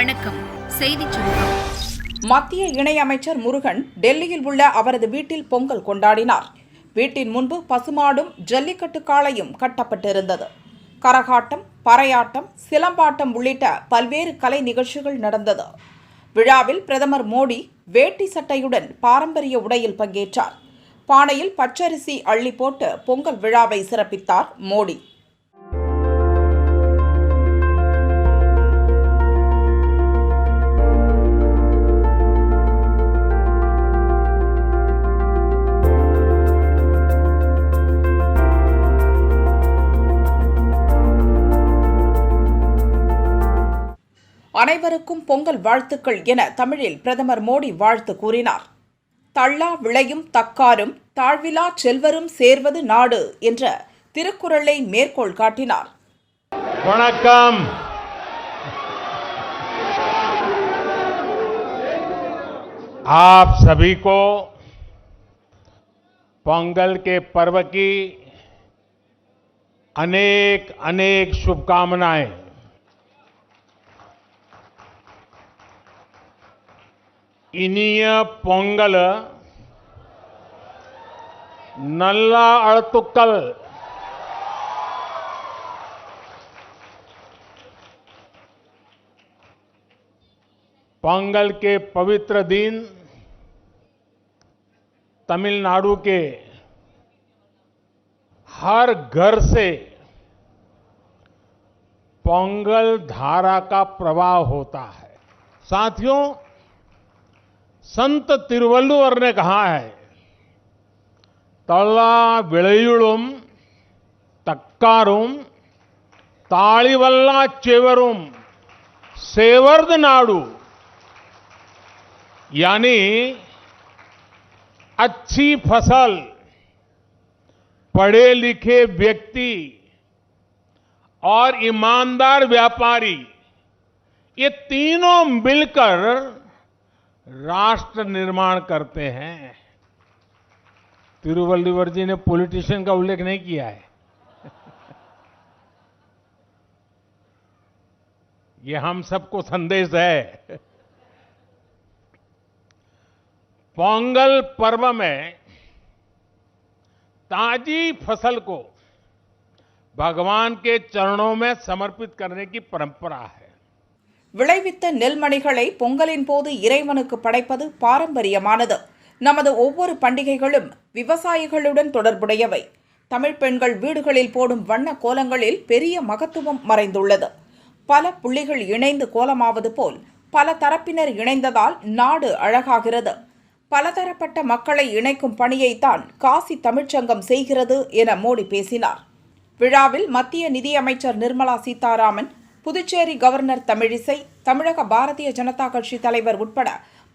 வணக்கம். செய்திச் சுருக்கம். மத்திய இணையமைச்சர் முருகன் டெல்லியில் உள்ள அவரது வீட்டில் பொங்கல் கொண்டாடினார். வீட்டின் முன்பு பசுமாடும் ஜல்லிக்கட்டு காளையும் கட்டப்பட்டிருந்தது. கரகாட்டம் பறையாட்டம் சிலம்பாட்டம் உள்ளிட்ட பல்வேறு கலை நிகழ்ச்சிகள் நடந்தது. விழாவில் பிரதமர் மோடி வேட்டி சட்டையுடன் பாரம்பரிய உடையில் பங்கேற்றார். பானையில் பச்சரிசி அள்ளி போட்டு பொங்கல் விழாவை சிறப்பித்தார் மோடி. அனைவருக்கும் பொங்கல் வாழ்த்துக்கள் என தமிழில் பிரதமர் மோடி வாழ்த்து கூறினார் தள்ளா விளையும் தக்காரும் தாழ்விலா செல்வரும் சேர்வது நாடு என்ற திருக்குறளை மேற்கோள் காட்டினார் वणक्कम आप सभी को पोंगल के पर्व की अनेक अनेक शुभकामनाएं इनिय पोंगल नल्ला अड़तुक्कल पोंगल के पवित्र दिन तमिलनाडु के हर घर से पोंगल धारा का प्रवाह होता है साथियों संत तिरुवल्लुवर ने कहा है, तल्ला विळयुळुम, तक्कारुम, ताळिवल्ला चेवरुम, सेवर्द नाडु, यानी अच्छी फ़सल, पढ़े लिखे व्यक्ति और ईमानदार व्यापारी, ये तीनों मिलकर राष्ट्र निर्माण करते हैं। तिरुवल्लुवर जी ने पॉलिटिशियन का उल्लेख नहीं किया है। ये हम सबको संदेश है। पोंगल पर्व में ताजी फ़सल को भगवान के चरणों में समर्पित करने की परंपरा है। விளைவித்த நெல்மணிகளை பொங்கலின் போது இறைவனுக்கு படைப்பது பாரம்பரியமானது. நமது ஒவ்வொரு பண்டிகைகளும் விவசாயிகளுடன் தொடர்புடையவை. தமிழ் பெண்கள் வீடுகளில் போடும் வண்ண கோலங்களில் பெரிய மகத்துவம் மறைந்துள்ளது. பல புள்ளிகள் இணைந்து கோலமாவது போல் பல தரப்பினர் இணைந்ததால் நாடு அழகாகிறது. பலதரப்பட்ட மக்களை இணைக்கும் பணியைத்தான் காசி தமிழ்ச்சங்கம் செய்கிறது என மோடி பேசினார். விழாவில் மத்திய நிதியமைச்சர் நிர்மலா சீதாராமன் புதுச்சேரி கவர்னர் தமிழிசை தமிழக பாரதிய ஜனதா கட்சி தலைவர் உட்பட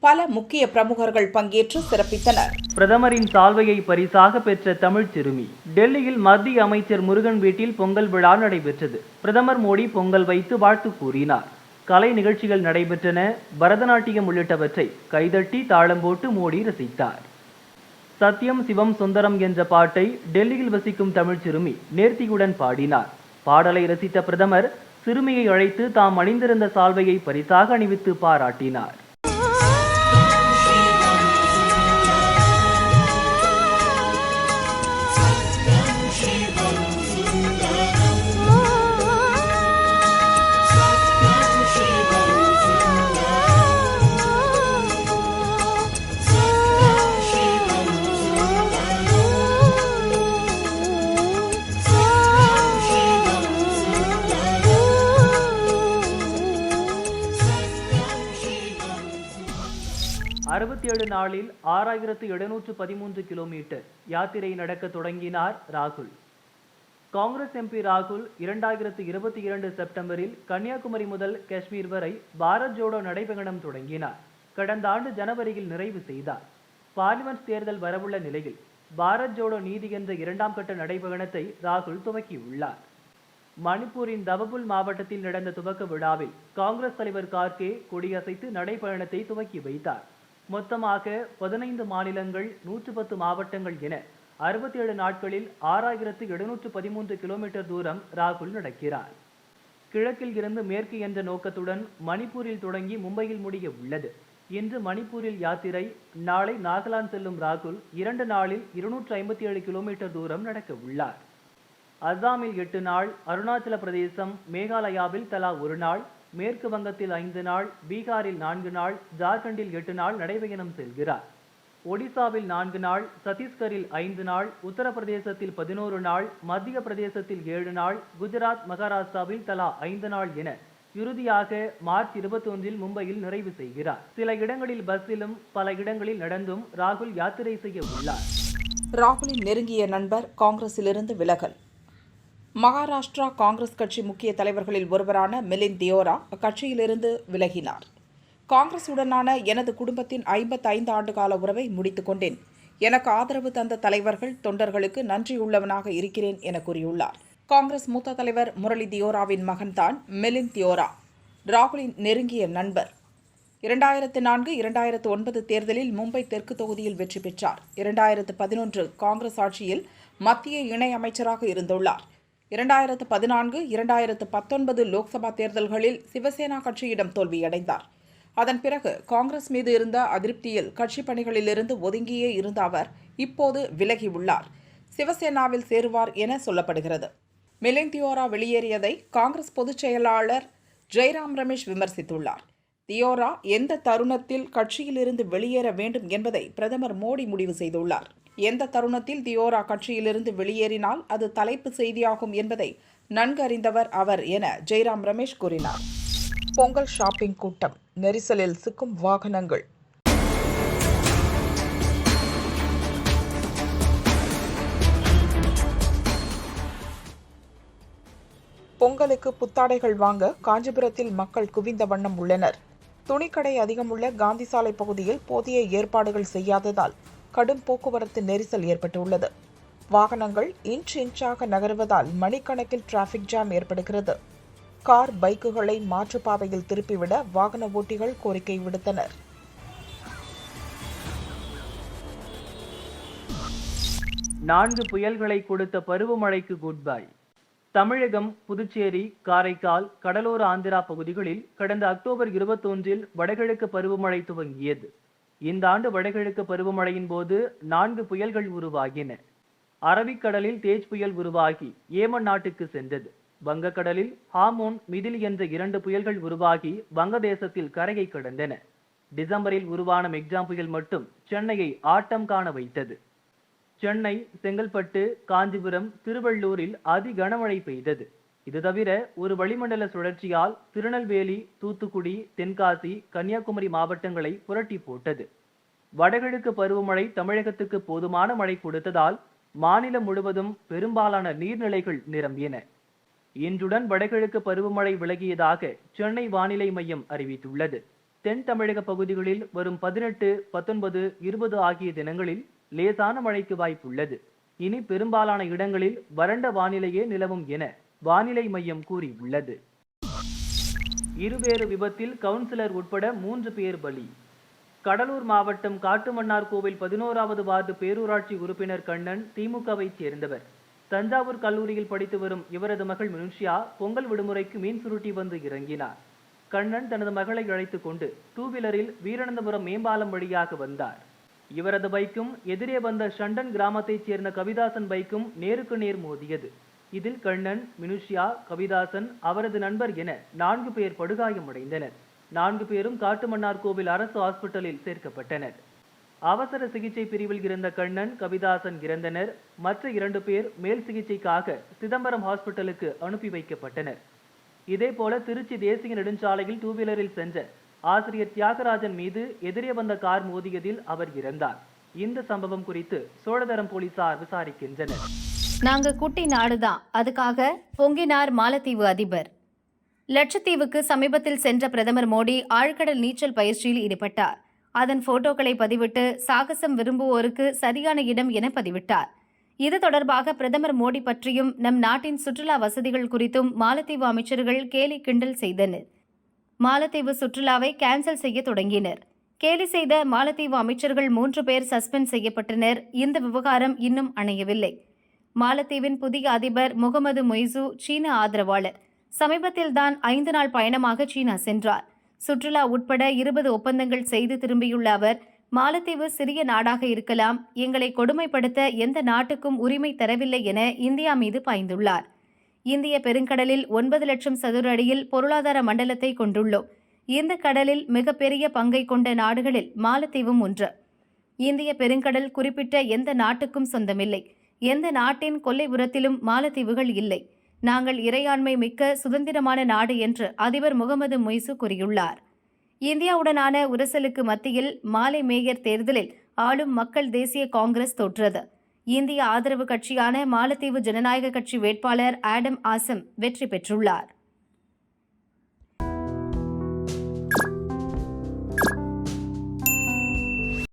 பல முக்கிய பிரமுகர்கள் பங்கேற்று சிறப்பித்தனர். பிரதமரின் சால்வையை பரிசாக பெற்ற தமிழ் சிறுமி டெல்லியில் மத்திய அமைச்சர் முருகன் வீட்டில் பொங்கல் விழா நடைபெற்றது. பிரதமர் மோடி பொங்கல் வைத்து வாழ்த்து கூறினார். கலை நிகழ்ச்சிகள் நடைபெற்றன. பரதநாட்டியம் உள்ளிட்டவற்றை கைதட்டி தாளம் போட்டு மோடி ரசித்தார். சத்யம் சிவம் சுந்தரம் என்ற பாட்டை டெல்லியில் வசிக்கும் தமிழ் சிறுமி நேர்த்தியுடன் பாடினார். பாடலை ரசித்த பிரதமர் சிறுமியை அழைத்து தாம் அணிந்திருந்த சால்வையை பரிசாக அணிவித்து பாராட்டினார். அறுபத்தி நாளில் ஆறாயிரத்து எழுநூற்று பதிமூன்று கிலோமீட்டர் யாத்திரை நடக்க தொடங்கினார் ராகுல். காங்கிரஸ் எம்பி ராகுல் இரண்டாயிரத்து இருபத்தி இரண்டு செப்டம்பரில் கன்னியாகுமரி முதல் காஷ்மீர் வரை பாரத் ஜோடோ நடைபயணம் தொடங்கினார். கடந்த ஆண்டு ஜனவரியில் நிறைவு செய்தார். பார்லிமெண்ட் தேர்தல் வரவுள்ள நிலையில் பாரத் ஜோடோ நீதி என்ற இரண்டாம் கட்ட நடைபயணத்தை ராகுல் துவக்கியுள்ளார். மணிப்பூரின் தவபுல் மாவட்டத்தில் நடந்த துவக்க விழாவில் காங்கிரஸ் தலைவர் கார்கே கொடியசைத்து நடைபயணத்தை துவக்கி வைத்தார். மொத்தமாக பதினைந்து மாநிலங்கள் நூற்று பத்து மாவட்டங்கள் என அறுபத்தி ஏழு நாட்களில் ஆறாயிரத்து எழுநூற்று பதிமூன்று கிலோமீட்டர் தூரம் ராகுல் நடக்கிறார். கிழக்கில் இருந்து மேற்கு என்ற நோக்கத்துடன் மணிப்பூரில் தொடங்கி மும்பையில் முடிய உள்ளது. இன்று மணிப்பூரில் யாத்திரை நாளை நாகாலாந்து செல்லும் ராகுல் இரண்டு நாளில் இருநூற்று ஐம்பத்தி ஏழு கிலோமீட்டர் தூரம் நடக்க உள்ளார். அஸ்ஸாமில் எட்டு நாள் அருணாச்சல பிரதேசம் மேகாலயாவில் தலா ஒரு நாள் மேற்கு வங்கத்தில் ஐந்து நாள் பீகாரில் நான்கு நாள் ஜார்க்கண்டில் எட்டு நாள் நடைபயணம் செல்கிறார். ஒடிசாவில் நான்கு நாள் சத்தீஸ்கரில் ஐந்து நாள் உத்தரப்பிரதேசத்தில் பதினோரு நாள் மத்திய பிரதேசத்தில் ஏழு நாள் குஜராத் மகாராஷ்டிராவில் தலா ஐந்து நாள் என இறுதியாக மார்ச் இருபத்தொன்றில் மும்பையில் நிறைவு செய்கிறார். சில இடங்களில் பஸ்ஸிலும் பல இடங்களில் நடந்தும் ராகுல் யாத்திரை செய்ய உள்ளார். ராகுலின் நெருங்கிய நண்பர் காங்கிரசிலிருந்து விலகல். மகாராஷ்டிரா காங்கிரஸ் கட்சி முக்கிய தலைவர்களில் ஒருவரான மிலிந்த் தியோரா அக்கட்சியிலிருந்து விலகினார். காங்கிரசுடனான எனது குடும்பத்தின் ஐம்பத்தைந்து ஆண்டுகால உறவை முடித்து கொண்டேன். எனக்கு ஆதரவு தந்த தலைவர்கள் தொண்டர்களுக்கு நன்றியுள்ளவனாக இருக்கிறேன் என கூறியுள்ளார். காங்கிரஸ் மூத்த தலைவர் முரளி தியோராவின் மகன்தான் மிலிந்த் தியோரா. ராகுலின் நெருங்கிய நண்பர். இரண்டாயிரத்து நான்கு இரண்டாயிரத்து ஒன்பது தேர்தலில் மும்பை தெற்கு தொகுதியில் வெற்றி பெற்றார். இரண்டாயிரத்து பதினொன்று காங்கிரஸ் ஆட்சியில் மத்திய இணை அமைச்சராக இருந்துள்ளார். இரண்டாயிரத்து பதினான்கு இரண்டாயிரத்து பத்தொன்பது லோக்சபா தேர்தல்களில் சிவசேனா கட்சியிடம் தோல்வியடைந்தார். அதன் பிறகு காங்கிரஸ் மீது இருந்த அதிருப்தியில் கட்சி பணிகளிலிருந்து ஒதுங்கியே இருந்த அவர் இப்போது விலகியுள்ளார். சிவசேனாவில் சேருவார் என சொல்லப்படுகிறது. மிலிந்தியோரா வெளியேறியதை காங்கிரஸ் பொதுச் செயலாளர் ஜெய்ராம் ரமேஷ் விமர்சித்துள்ளார். தியோரா எந்த தருணத்தில் கட்சியிலிருந்து வெளியேற வேண்டும் என்பதை பிரதமர் மோடி முடிவு செய்துள்ளார். எந்த தருணத்தில் தியோரா கட்சியிலிருந்து வெளியேறினால் அது தலைப்பு செய்தியாகும் என்பதை நன்கு அறிந்தவர் அவர் என ஜெய்ராம் ரமேஷ் கூறினார். பொங்கல் ஷாப்பிங் கூட்டம் நெரிசலில் சிக்கும் வாகனங்கள். பொங்கலுக்கு புத்தாடைகள் வாங்க காஞ்சிபுரத்தில் மக்கள் குவிந்த வண்ணம் உள்ளனர். துணிக்கடை அதிகமுள்ள காந்தி சாலை பகுதியில் போதிய ஏற்பாடுகள் செய்யாததால் கடும் போக்குவரத்து நெரிசல் ஏற்பட்டுள்ளது. வாகனங்கள் இன்ச் இன்ச்சாக நகருவதால் மணிக்கணக்கில் டிராஃபிக் ஜாம் ஏற்படுகிறது. கார் பைக்குகளை மாற்றுப்பாதையில் திருப்பிவிட வாகன ஓட்டிகள் கோரிக்கை விடுத்தனர். நான்கு புயல்களை கொடுத்த பருவமழைக்கு குட் பை தமிழகம் புதுச்சேரி காரைக்கால் கடலோர ஆந்திரா பகுதிகளில் கடந்த அக்டோபர் இருபத்தொன்றில் வடகிழக்கு பருவமழை துவங்கியது. இந்த ஆண்டு வடகிழக்கு பருவமழையின் போது நான்கு புயல்கள் உருவாகின. அரபிக்கடலில் தேஜ் புயல் உருவாகி ஏமன் நாட்டுக்கு சென்றது. வங்கக்கடலில் ஹாமோன் மிதில் என்ற இரண்டு புயல்கள் உருவாகி வங்கதேசத்தில் கரையை கடந்தன. டிசம்பரில் உருவான மெக்ஜாம் புயல் மட்டும் சென்னையை ஆட்டம் காண வைத்தது. சென்னை செங்கல்பட்டு காஞ்சிபுரம் திருவள்ளூரில் அதி கனமழை பெய்தது. இது தவிர ஒரு வளிமண்டல சுழற்சியால் திருநெல்வேலி தூத்துக்குடி தென்காசி கன்னியாகுமரி மாவட்டங்களை புரட்டி போட்டது. வடகிழக்கு பருவமழை தமிழகத்துக்கு போதுமான மழை கொடுத்ததால் மாநிலம் முழுவதும் பெரும்பாலான நீர்நிலைகள் நிரம்பின இன்றுடன் வடகிழக்கு பருவமழை விலகியதாக சென்னை வானிலை மையம் அறிவித்துள்ளது. தென் தமிழக பகுதிகளில் வரும் பதினெட்டு பத்தொன்பது இருபது ஆகிய தினங்களில் லேசான மழைக்கு வாய்ப்புள்ளது. இனி பெரும்பாலான இடங்களில் வறண்ட வானிலையே நிலவும் என வானிலை மையம் கூறியுள்ளது. இருவேறு விபத்தில் கவுன்சிலர் உட்பட மூன்று பேர் பலி. கடலூர் மாவட்டம் காட்டுமன்னார் கோவில் பதினோராவது வார்டு பேரூராட்சி உறுப்பினர் கண்ணன் திமுகவைச் சேர்ந்தவர். தஞ்சாவூர் கல்லூரியில் படித்து வரும் இவரது மகள் மினுஷியா பொங்கல் விடுமுறைக்கு மீன் சுருட்டி வந்து இறங்கினார். கண்ணன் தனது மகளை அழைத்து கொண்டு டூ வீலரில் வீரனந்தபுரம் மேம்பாலம் வழியாக வந்தார். இவரது பைக்கும் எதிரே வந்த ஷண்டன் கிராமத்தைச் சேர்ந்த கவிதாசன் பைக்கும் நேருக்கு நேர் மோதியது. இதில் கண்ணன் மினுஷியா கவிதாசன் அவரது நண்பர் என நான்கு பேர் படுகாயமடைந்தனர். நான்கு பேரும் காட்டுமன்னார் கோவில் அரசு ஹாஸ்பிட்டலில் சேர்க்கப்பட்டனர். அவசர சிகிச்சை பிரிவில் இருந்த கண்ணன் கவிதாசன் இறந்தனர். மற்ற இரண்டு பேர் மேல் சிகிச்சைக்காக சிதம்பரம் ஹாஸ்பிட்டலுக்கு அனுப்பி வைக்கப்பட்டனர். இதேபோல திருச்சி தேசிய நெடுஞ்சாலையில் டூவீலரில் சென்ற ஆசிரியர் தியாகராஜன் மீது எதிரே வந்த கார் மோதியதில் அவர் இறந்தார். இந்த சம்பவம் குறித்து சோழதரம் போலீசார் விசாரிக்கின்றனர். நாங்க குட்டி நாடுதான் அதுக்காக பொங்கினார் மாலத்தீவு அதிபர். லட்சத்தீவுக்கு சமீபத்தில் சென்ற பிரதமர் மோடி ஆழ்கடல் நீச்சல் பயிற்சியில் ஈடுபட்டார். அதன் போட்டோக்களை பதிவிட்டு சாகசம் விரும்புவோருக்கு சரியான இடம் என பதிவிட்டார். இது தொடர்பாக பிரதமர் மோடி பற்றியும் நம் நாட்டின் சுற்றுலா வசதிகள் குறித்தும் மாலத்தீவு அமைச்சர்கள் கேலி கிண்டல் செய்தனர். மாலத்தீவு சுற்றுலாவை கேன்சல் செய்ய தொடங்கினர். கேலி செய்த மாலத்தீவு அமைச்சர்கள் மூன்று பேர் சஸ்பெண்ட் செய்யப்பட்டனர். இந்த விவகாரம் இன்னும் அணையவில்லை. மாலத்தீவின் புதிய அதிபர் முகமது மொய்சு சீன ஆதரவாளர். சமீபத்தில்தான் ஐந்து நாள் பயணமாக சீனா சென்றார். சுற்றுலா உட்பட இருபது ஒப்பந்தங்கள் செய்து திரும்பியுள்ள அவர் மாலத்தீவு சிறிய நாடாக இருக்கலாம் எங்களை கொடுமைப்படுத்த எந்த நாட்டுக்கும் உரிமை தரவில்லை என இந்தியா மீது பாய்ந்துள்ளார். இந்திய பெருங்கடலில் ஒன்பது லட்சம் சதுர அடியில் பொருளாதார மண்டலத்தை கொண்டுள்ளோம். இந்த கடலில் மிகப்பெரிய பங்கை கொண்ட நாடுகளில் மாலத்தீவும் ஒன்று. இந்திய பெருங்கடல் குறிப்பிட்ட எந்த நாட்டுக்கும் சொந்தமில்லை. எந்த நாட்டின் கொல்லைபுறத்திலும் மாலத்தீவுகள் இல்லை. நாங்கள் இறையாண்மை மிக்க சுதந்திரமான நாடு என்று அதிபர் முகமது மொய்சு கூறியுள்ளார். இந்தியாவுடனான உரசலுக்கு மத்தியில் மாலை மேயர் தேர்தலில் ஆளும் மக்கள் தேசிய காங்கிரஸ் தோற்றது. இந்திய ஆதரவு கட்சியான மாலத்தீவு ஜனநாயக கட்சி வேட்பாளர் ஆடம் ஆசம் வெற்றி பெற்றுள்ளார்.